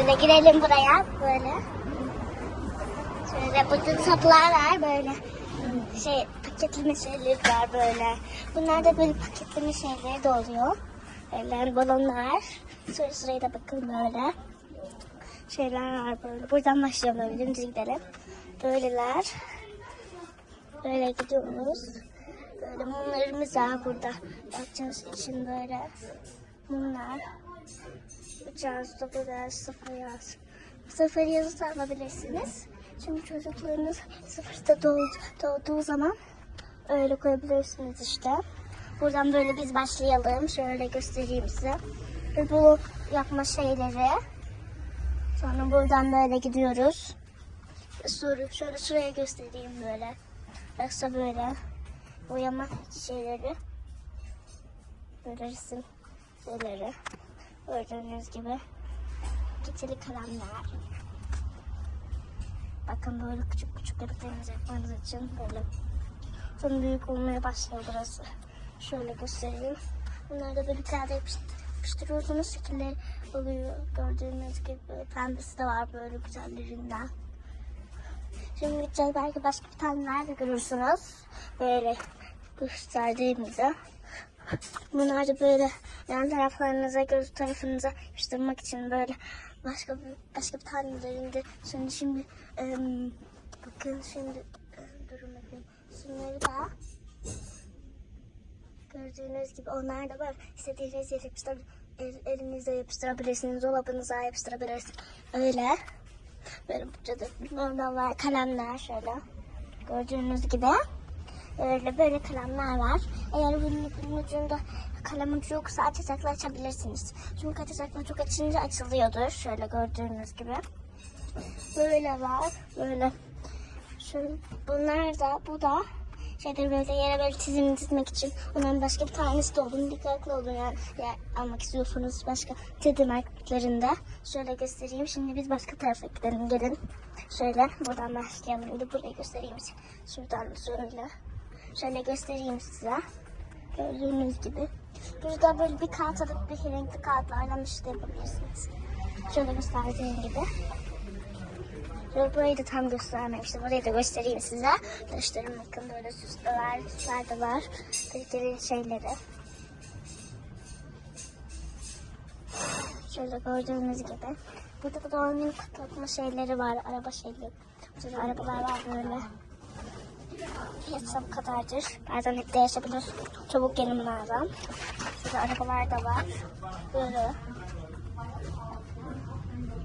Şöyle girelim buraya. Böyle. Şöyle burada saplar var böyle. Şey paketleme şeyleri var böyle. Bunlar da böyle paketleme şeyleri de oluyor. Böyle balonlar. Sonra sıraya da bakın böyle. Şeyler var böyle. Buradan başlayalım böyle. Dümdüz gidelim. Böyleler. Böyle gidiyoruz. Böyle mumlarımız var burada. Bakacağız için böyle mumlar. Uçağınız da burada sıfır yaz. Sıfır yazı da alabilirsiniz. Çünkü çocuklarınız sıfırda doğdu, doğduğu zaman öyle koyabilirsiniz işte. Buradan böyle biz başlayalım. Şöyle göstereyim size. Ve bu yapma şeyleri. Sonra buradan böyle gidiyoruz. Sonra şöyle şuraya göstereyim böyle. Yoksa böyle boyama şeyleri. Böyle resim şeyleri. Gördüğünüz gibi. Keçeli kalemler. Bakın böyle küçük küçük yapılarınızı yapmanız için böyle. Sonra büyük olmaya başlıyor burası. Şöyle göstereyim. Bunları da böyle kağıda yapıştır, yapıştırıyorsunuz. Şekilleri oluyor. Gördüğünüz gibi pembesi de var böyle güzellerinden. Şimdi gideceğiz belki başka bir tane nerede görürsünüz. Böyle gösterdiğimizde. Bunlar böyle yan taraflarınıza, göz tarafınıza yapıştırmak için böyle başka bir, başka bir tanelerinde. Şimdi şimdi em, bakın şimdi em, durun bakayım. Şunları da gördüğünüz gibi onlar da var. İstediğiniz yere yapıştır, el, elinizle yapıştırabilirsiniz, dolabınıza yapıştırabilirsiniz. Öyle. Böyle burada da var kalemler şöyle. Gördüğünüz gibi. Öyle böyle kalemler var. Eğer bunun, ucunda kalem ucu yoksa açacakla açabilirsiniz. Çünkü açacakla çok açınca açılıyordur. Şöyle gördüğünüz gibi. Böyle var. Böyle. Şöyle, bunlar da bu da şeyleri böyle yere böyle çizim çizmek için onların başka bir tanesi de olun dikkatli olun yani yer almak istiyorsanız başka TED marketlerinde şöyle göstereyim şimdi biz başka tarafa gidelim gelin şöyle buradan başlayalım şimdi burayı göstereyim şuradan şöyle şöyle göstereyim size gördüğünüz gibi burada böyle bir kağıt alıp bir renkli kağıtlarla bir şey yapabilirsiniz şöyle gösterdiğim gibi Şöyle burayı da tam göstermemiştim. Orayı da göstereyim size. Göstereyim bakın böyle süsler, süsler de var. Kaliteli şeyleri. Şöyle gördüğünüz gibi. Burada da doğum günü kutlatma şeyleri var. Araba şeyleri. Da arabalar var böyle. Bu kadardır. Bazen hep değişebilir. Çabuk gelin bunlardan. Şurada arabalar da var. Böyle.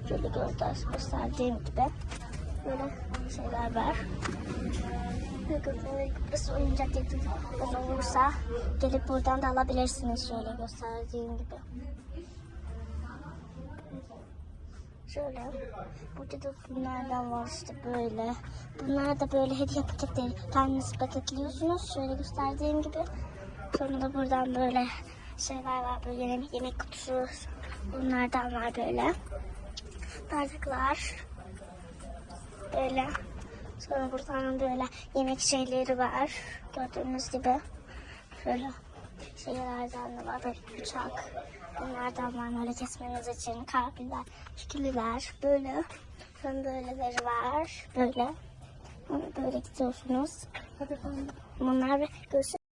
Şöyle göster, gösterdiğim gibi böyle şeyler var. Burası oyuncak yatırımınız olursa gelip buradan da alabilirsiniz şöyle gösterdiğim gibi. Şöyle. Burada da bunlardan var işte böyle. Bunlar da böyle hediye paketleri. Kendiniz paketliyorsunuz. Şöyle gösterdiğim gibi. Sonra da buradan böyle şeyler var. Böyle yemek, yemek kutusu. Bunlardan var böyle bardaklar. Böyle. Sonra buradan böyle yemek şeyleri var. Gördüğünüz gibi. Şöyle şeylerden de var. Böyle bıçak. Bunlardan var böyle kesmeniz için. Kalpler, şekiller. Böyle. Sonra böyleleri var. Böyle. Böyle gidiyorsunuz. Bunlar göğsü